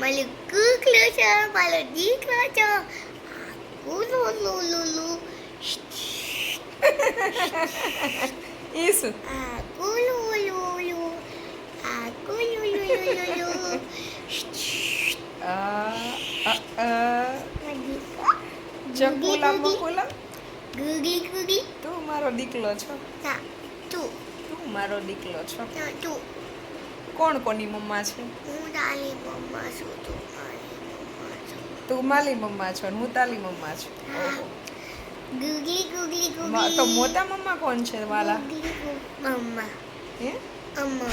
મારો કુકલો છે મારો દીકરો છે ઉલુ લુ લુ લુ એ શું આ કુલુ લુ લુ આ કુલુ લુ લુ લુ આ આ, આ. દીકરો ચકુલા બકુલા ગુગી ગુગી તું મારો દીકલો છો તું તું મારો દીકલો છો તું કોણ કોની મમ્મા છે? હું તારી મમ્મા છું તું મારી મમ્મા છું. તું માલી મમ્મા છો ને હું તાલી મમ્મા છું? ઓહો. ગુગલી ગુગલી મ- ગુગલી. તો મોટા મમ્મા કોણ છે વાલા? ગુગલી ગુગ મમ્મા હે? અમ્મા.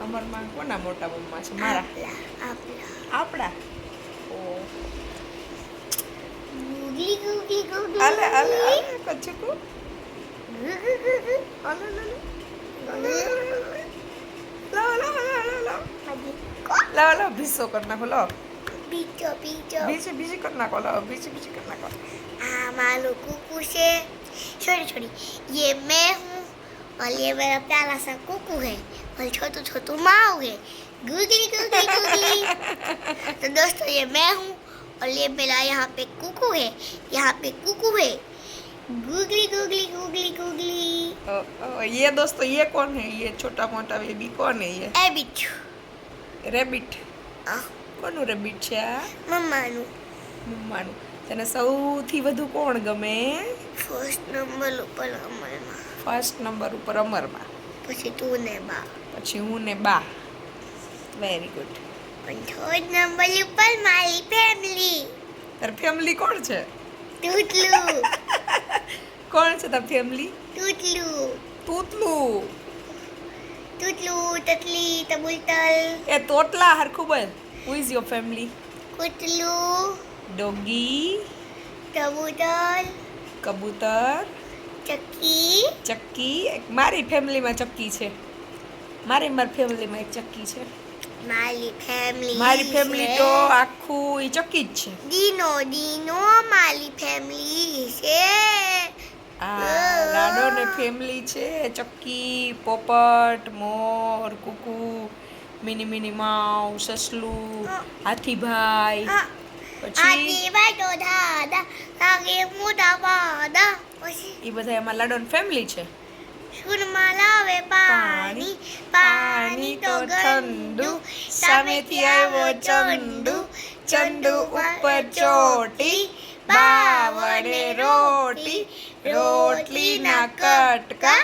અમરમાં કોના મોટા મમ્મા છે? મારા? આપલા આપણા. ઓ. ગુગલી ગુગલી ગુગલી. આલે આલે આલે કચુકુ આલે લે લે. લાવો લાવો લાવો લાવો લાવો લાવો ભીસો કરી નાખો લાવો પીચો પીચો બીજી બીજી કરી નાખો લાવો બીજી બીજી કરી નાખો हाँ मालू कुकू से छोटी छोटी ये मैं हूँ और ये मेरा प्यारा सा कुकू है और छोटू छोटू माऊ है गूगली गूगली गूगली तो दोस्तों ये मैं हूँ और ये मेरा यहाँ पे कुकू है यहाँ पे कुकू है गूगली गूगली गूगली गूगली ओ, ओ, ये दोस्तों ये कौन है ये छोटा मोटा बेबी कौन है ये ए बिच्छू રેબિટ આ કોનું રેબિટ છે આ મમ્માનું મમ્માનું તને સૌથી વધુ કોણ ગમે ફર્સ્ટ નંબર ઉપર અમલમાં ફર્સ્ટ નંબર ઉપર અમરમાં પછી તું ને બા પછી હું ને બા વેરી ગુડ પણ થર્ડ નંબર ઉપર મારી ફેમિલી તાર ફેમિલી કોણ છે તૂટલું કોણ છે તાર ફેમિલી તૂતલું. તૂતલું. તૂટલું તતલી તબુલતલ. એ તોટલા હરખું બોલ હુ ઇઝ યોર ફેમિલી કૂતલું. ડોગી. તબુતલ કબૂતર. ચક્કી. ચક્કી. એક મારી ફેમિલીમાં ચક્કી છે. મારી મારી ફેમિલીમાં એક ચક્કી છે. મારી ફેમિલી મારી ફેમિલી તો આખું ચક્કી જ છે. દીનો દીનો મારી ફેમિલી છે. આ લાડો ને ફેમિલી છે ચક્કી પોપટ મોર કુકુ મિની મિની માઉ સસલું હાથીભાઈ પછી એ બધા એમાં લાડો ને ફેમિલી છે લાવે પાણી પાણી તો ગંદુ સામેથી આવ્યો ચંડુ ચંડુ ઉપર ચોટી બાવડે રોટી રોટલીના કટકા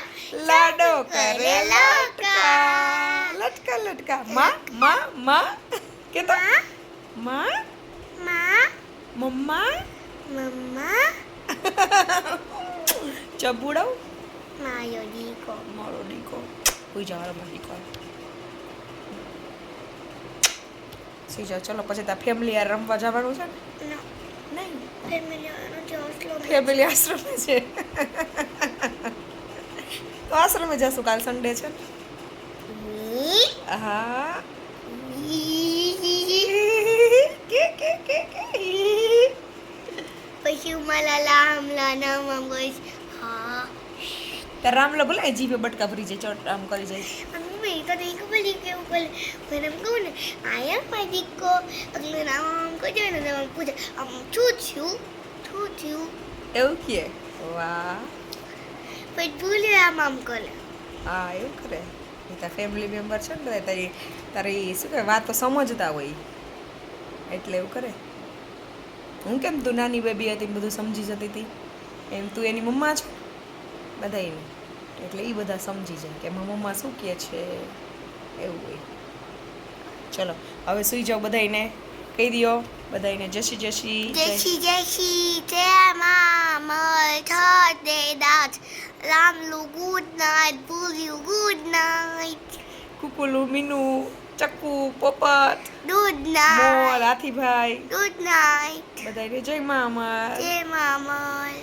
લાડો કરે લટકા. લટકા લટકા. માં માં માં. કે માં? માં? મમ્મા? મમ્મા? ચબુડવ માયો દીકો મારો દીકો કોઈ જાવ મારી દીકો સી જાવ ચલો પછી તા ફેમિલી યાર રમવા જવાનું છે ને. ફેમિલી આશ્રમે છે તો આશ્રમે જશું કાલ સન્ડે છે હા પછી મારા લામલા નામ ગઈશ હા તાર રામલો ભલે જીભે બટકા ભરી જાય ચોટ આમ કરી જાય. અને મેં તો નહીં ખબર કેવું બોલે. મને એમ કહું ને આયા મારી દીકો અગલે રામ આમ કહી ને આમ પૂછે આમ છું થયું? છું થયું? એવું કે? વાહ. પછી ભૂલે આમ આમ કરે. હા એવું કરે. એ ફેમિલી મેમ્બર છે ને બધા તારી તારી શું કહેવાય વાતો સમજતા હોય. એટલે એવું કરે. હું કેમ તું નાની બેબી હતી બધું સમજી જતી હતી? એમ તું એની મમ્મા છો? બધા એટલે એ બધા સમજી જાય કે મારા મમ્મા શું કહે છે એવું હોય. ચલો હવે સુઈ જાઓ બધાને કહી દો બધાને જશી જશી શ્રી જય તેમાં મળ થતે દાંત. રામલું ગુડ નાઇટ ભૂલ્યું ગુડ નાઇટ. કુકુલું મીનુ ચક્કુ પોપટ ગુડ મોર નાઇટ હાથીભાઈ. Good night. બધાને જય મામા જય મામલ